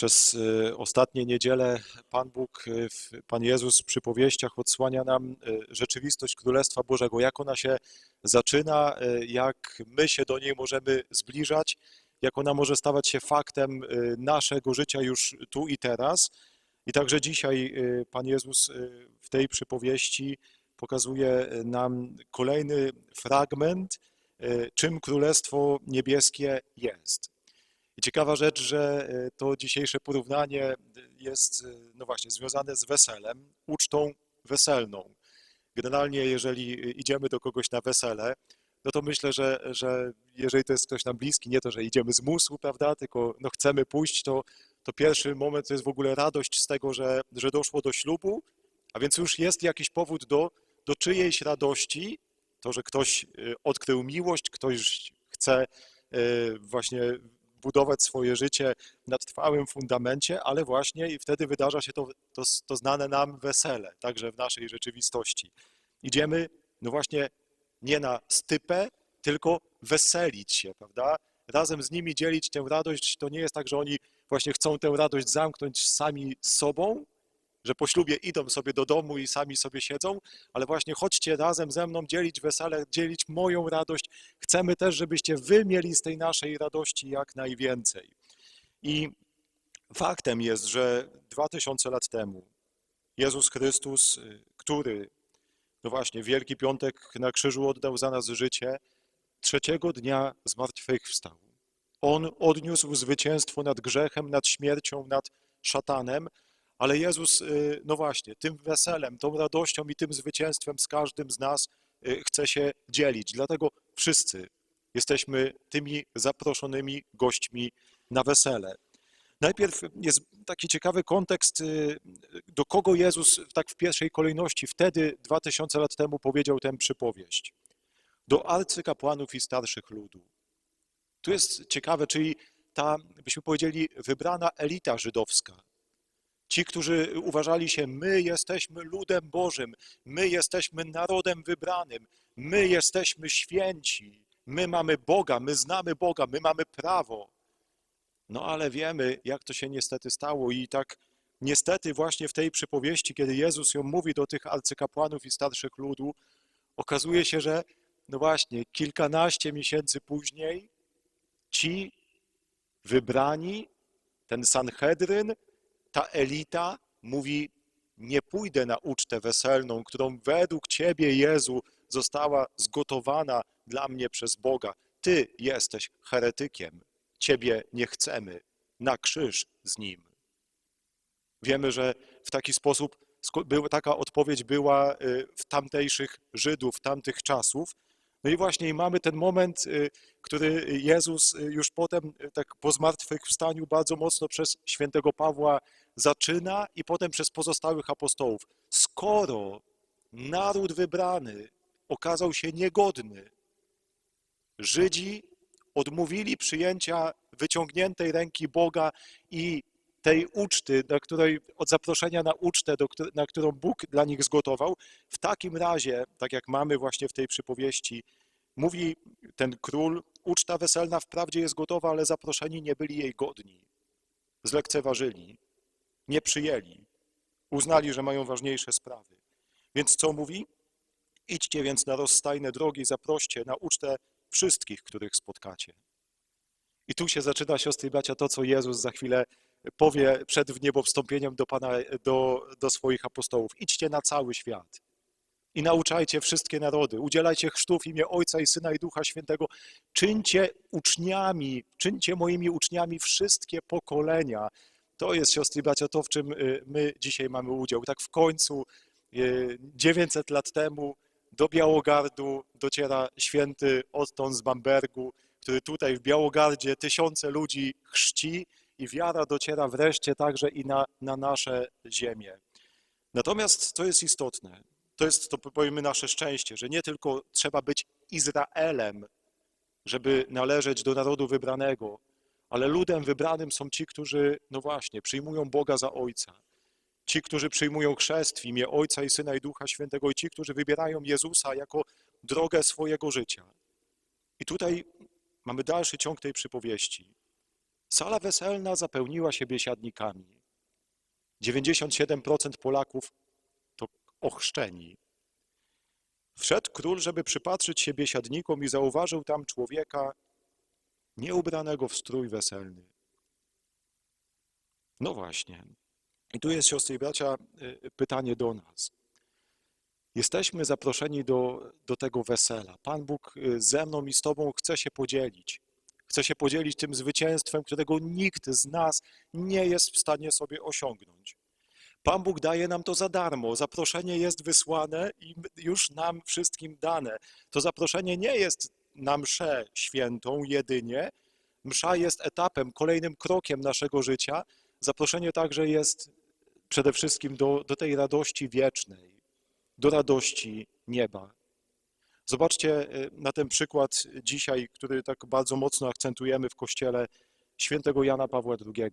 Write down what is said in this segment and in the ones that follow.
Przez y, ostatnie niedziele Pan Bóg, y, Pan Jezus w przypowieściach odsłania nam y, rzeczywistość Królestwa Bożego, jak ona się zaczyna, jak my się do niej możemy zbliżać, jak ona może stawać się faktem naszego życia już tu i teraz. I także dzisiaj Pan Jezus w tej przypowieści pokazuje nam kolejny fragment, czym Królestwo Niebieskie jest. I ciekawa rzecz, że e, to dzisiejsze porównanie jest, e, no właśnie, związane z weselem, ucztą weselną. Generalnie, jeżeli e, idziemy do kogoś na wesele, no to myślę, że, że jeżeli to jest ktoś nam bliski, nie to, że idziemy z musu, prawda, tylko no chcemy pójść, to, to pierwszy moment to jest w ogóle radość z tego, że, że doszło do ślubu, a więc już jest jakiś powód do, do czyjejś radości, to, że ktoś odkrył miłość, ktoś chce właśnie budować swoje życie na trwałym fundamencie, ale właśnie i wtedy wydarza się to, to, to znane nam wesele, także w naszej rzeczywistości. Idziemy, no właśnie, nie na stypę, tylko weselić się, prawda? Razem z nimi dzielić tę radość. To nie jest tak, że oni właśnie chcą tę radość zamknąć sami sobą, że po ślubie idą sobie do domu i sami sobie siedzą, ale właśnie chodźcie razem ze mną dzielić wesele, dzielić moją radość. Chcemy też, żebyście wy mieli z tej naszej radości jak najwięcej. I faktem jest, że dwa tysiące lat temu Jezus Chrystus, y, który, no właśnie, Wielki Piątek na krzyżu oddał za nas życie, trzeciego dnia zmartwychwstał. On odniósł zwycięstwo nad grzechem, nad śmiercią, nad szatanem, ale Jezus, y, no właśnie, tym weselem, tą radością i tym zwycięstwem z każdym z nas y, chce się dzielić. Dlatego wszyscy jesteśmy tymi zaproszonymi gośćmi na wesele. Najpierw jest taki ciekawy kontekst, y, do kogo Jezus tak w pierwszej kolejności wtedy, dwa tysiące lat temu, powiedział tę przypowieść. Do arcykapłanów i starszych ludu. Tu jest ciekawe, czyli ta, byśmy powiedzieli, wybrana elita żydowska. Ci, którzy uważali się, my jesteśmy ludem Bożym, my jesteśmy narodem wybranym, my jesteśmy święci, my mamy Boga, my znamy Boga, my mamy prawo. No ale wiemy, jak to się niestety stało i tak niestety właśnie w tej przypowieści, kiedy Jezus ją mówi do tych arcykapłanów i starszych ludu, okazuje się, że no właśnie, kilkanaście miesięcy później ci wybrani, ten Sanhedryn, ta elita mówi: Nie pójdę na ucztę weselną, którą według Ciebie, Jezu, została zgotowana dla mnie przez Boga. Ty jesteś heretykiem, Ciebie nie chcemy. Na krzyż z nim. Wiemy, że w taki sposób taka odpowiedź była y, w tamtejszych Żydów, tamtych czasów. No i właśnie mamy ten moment, y, który Jezus y, już potem, tak po zmartwychwstaniu, bardzo mocno przez świętego Pawła zaczyna i potem przez pozostałych apostołów. Skoro naród wybrany okazał się niegodny, Żydzi odmówili przyjęcia wyciągniętej ręki Boga i tej uczty, na której, od zaproszenia na ucztę, do, na którą Bóg dla nich zgotował, w takim razie, tak jak mamy właśnie w tej przypowieści, mówi ten król, uczta weselna wprawdzie jest gotowa, ale zaproszeni nie byli jej godni. Zlekceważyli, nie przyjęli, uznali, że mają ważniejsze sprawy. Więc co mówi? Idźcie więc na rozstajne drogi, zaproście na ucztę wszystkich, których spotkacie. I tu się zaczyna, siostry i bracia, to, co Jezus za chwilę powie przed wniebowstąpieniem do, Pana, do, do swoich apostołów. Idźcie na cały świat i nauczajcie wszystkie narody. Udzielajcie chrztu w imię Ojca i Syna i Ducha Świętego. Czyńcie uczniami, czyńcie moimi uczniami wszystkie pokolenia. To jest, siostry bracia, to, w czym y, my dzisiaj mamy udział. Tak w końcu, y, 900 lat temu, do Białogardu dociera święty Otton z Bambergu, który tutaj w Białogardzie tysiące ludzi chrzci i wiara dociera wreszcie także i na, na nasze ziemię. Natomiast co jest istotne, to jest, to powiemy, nasze szczęście, że nie tylko trzeba być Izraelem, żeby należeć do narodu wybranego, ale ludem wybranym są ci, którzy, no właśnie, przyjmują Boga za Ojca. Ci, którzy przyjmują chrzest w imię Ojca i Syna i Ducha Świętego i ci, którzy wybierają Jezusa jako drogę swojego życia. I tutaj mamy dalszy ciąg tej przypowieści. Sala weselna zapełniła się biesiadnikami. 97% Polaków to ochrzczeni. Wszedł król, żeby przypatrzyć się biesiadnikom i zauważył tam człowieka nieubranego w strój weselny. No właśnie. I tu jest, siostry i bracia, y, pytanie do nas. Jesteśmy zaproszeni do, do tego wesela. Pan Bóg y, ze mną i z Tobą chce się podzielić. Chce się podzielić tym zwycięstwem, którego nikt z nas nie jest w stanie sobie osiągnąć. Pan Bóg daje nam to za darmo. Zaproszenie jest wysłane i już nam wszystkim dane. To zaproszenie nie jest na mszę świętą jedynie. Msza jest etapem, kolejnym krokiem naszego życia. Zaproszenie także jest przede wszystkim do, do tej radości wiecznej, do radości nieba. Zobaczcie y, na ten przykład dzisiaj, który tak bardzo mocno akcentujemy w kościele świętego Jana Pawła II.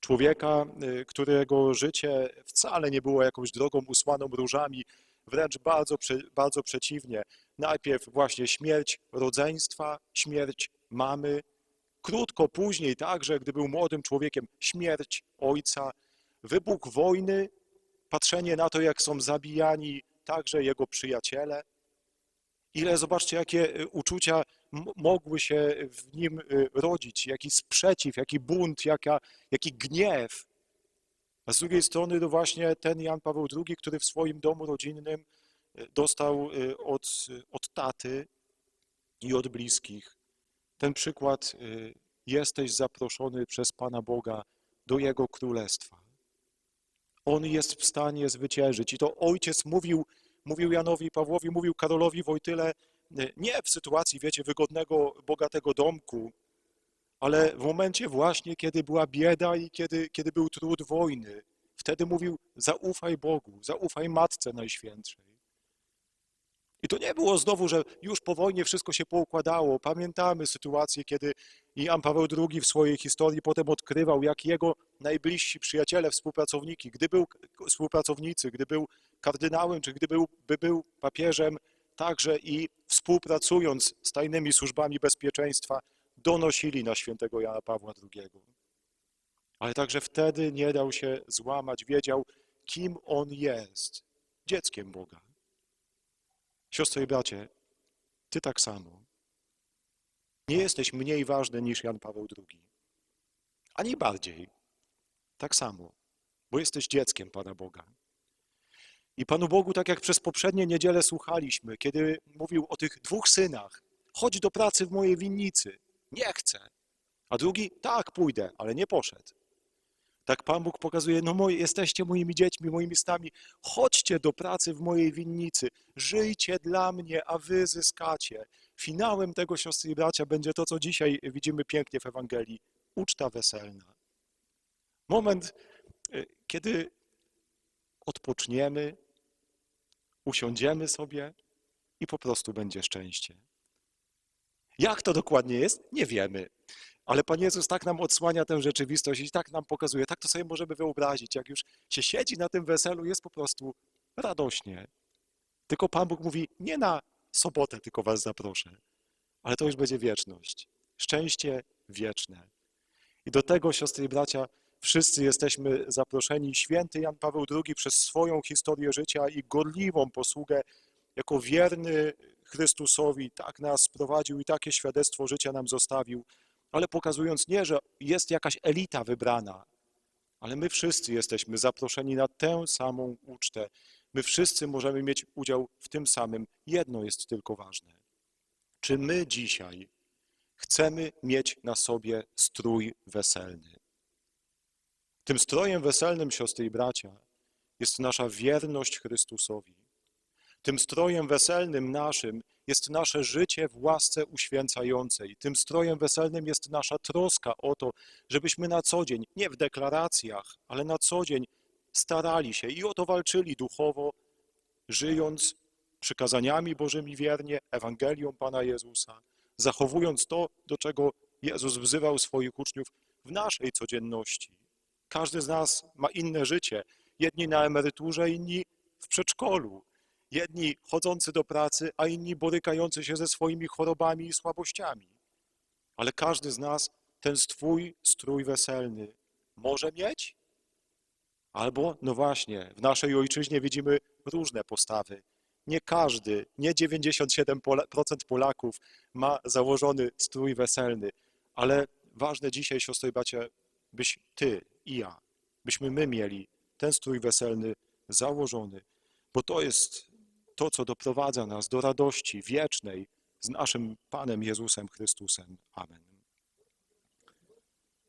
Człowieka, y, którego życie wcale nie było jakąś drogą usłaną różami, wręcz bardzo, bardzo przeciwnie. Najpierw właśnie śmierć rodzeństwa, śmierć mamy, krótko później także, gdy był młodym człowiekiem, śmierć ojca, wybuch wojny, patrzenie na to, jak są zabijani także jego przyjaciele. Ile, zobaczcie, jakie y, uczucia mogły się w nim y, rodzić, jaki sprzeciw, jaki bunt, jaka, jaki gniew. A z drugiej strony to właśnie ten Jan Paweł II, który w swoim domu rodzinnym dostał y, od, od taty i od bliskich ten przykład, y, jesteś zaproszony przez Pana Boga do Jego Królestwa. On jest w stanie zwyciężyć. I to ojciec mówił, mówił Janowi Pawłowi, mówił Karolowi Wojtyle, y, nie w sytuacji, wiecie, wygodnego, bogatego domku, ale w momencie właśnie, kiedy była bieda i kiedy, kiedy był trud wojny. Wtedy mówił, zaufaj Bogu, zaufaj Matce Najświętszej. I to nie było znowu, że już po wojnie wszystko się poukładało. Pamiętamy sytuację, kiedy Jan Paweł II w swojej historii potem odkrywał, jak jego najbliżsi przyjaciele, współpracowniki, gdy był współpracownicy, gdy był kardynałem, czy gdy był, by był papieżem, także i współpracując z tajnymi służbami bezpieczeństwa, donosili na świętego Jana Pawła II. Ale także wtedy nie dał się złamać, wiedział, kim on jest. Dzieckiem Boga. Siostro i bracie, ty tak samo. Nie jesteś mniej ważny niż Jan Paweł II. Ani bardziej. Tak samo, bo jesteś dzieckiem Pana Boga. I Panu Bogu, tak jak przez poprzednie niedzielę słuchaliśmy, kiedy mówił o tych dwóch synach, chodź do pracy w mojej winnicy. Nie chcę. A drugi, tak, pójdę, ale nie poszedł. Tak Pan Bóg pokazuje, no moi, jesteście moimi dziećmi, moimi stami, chodźcie do pracy w mojej winnicy, żyjcie dla mnie, a wy zyskacie. Finałem tego, siostry i bracia, będzie to, co dzisiaj widzimy pięknie w Ewangelii, uczta weselna. Moment, y, kiedy odpoczniemy, usiądziemy sobie i po prostu będzie szczęście. Jak to dokładnie jest? Nie wiemy. Ale Pan Jezus tak nam odsłania tę rzeczywistość i tak nam pokazuje, tak to sobie możemy wyobrazić. Jak już się siedzi na tym weselu, jest po prostu radośnie. Tylko Pan Bóg mówi, nie na sobotę tylko was zaproszę, ale to już będzie wieczność. Szczęście wieczne. I do tego, siostry i bracia, wszyscy jesteśmy zaproszeni. Święty Jan Paweł II przez swoją historię życia i gorliwą posługę jako wierny Chrystusowi tak nas prowadził i takie świadectwo życia nam zostawił, ale pokazując nie, że jest jakaś elita wybrana, ale my wszyscy jesteśmy zaproszeni na tę samą ucztę. My wszyscy możemy mieć udział w tym samym. Jedno jest tylko ważne. Czy my dzisiaj chcemy mieć na sobie strój weselny? Tym strojem weselnym, siostry i bracia, jest nasza wierność Chrystusowi. Tym strojem weselnym naszym jest nasze życie w łasce uświęcającej. Tym strojem weselnym jest nasza troska o to, żebyśmy na co dzień, nie w deklaracjach, ale na co dzień starali się i o to walczyli duchowo, żyjąc przykazaniami Bożymi wiernie, Ewangelią Pana Jezusa, zachowując to, do czego Jezus wzywał swoich uczniów w naszej codzienności. Każdy z nas ma inne życie. Jedni na emeryturze, inni w przedszkolu. Jedni chodzący do pracy, a inni borykający się ze swoimi chorobami i słabościami. Ale każdy z nas ten swój strój weselny może mieć? Albo, no właśnie, w naszej ojczyźnie widzimy różne postawy. Nie każdy, nie 97% Polaków ma założony strój weselny, ale ważne dzisiaj, siostry i byś ty i ja, byśmy my mieli ten strój weselny założony, bo to jest to, co doprowadza nas do radości wiecznej z naszym Panem Jezusem Chrystusem. Amen.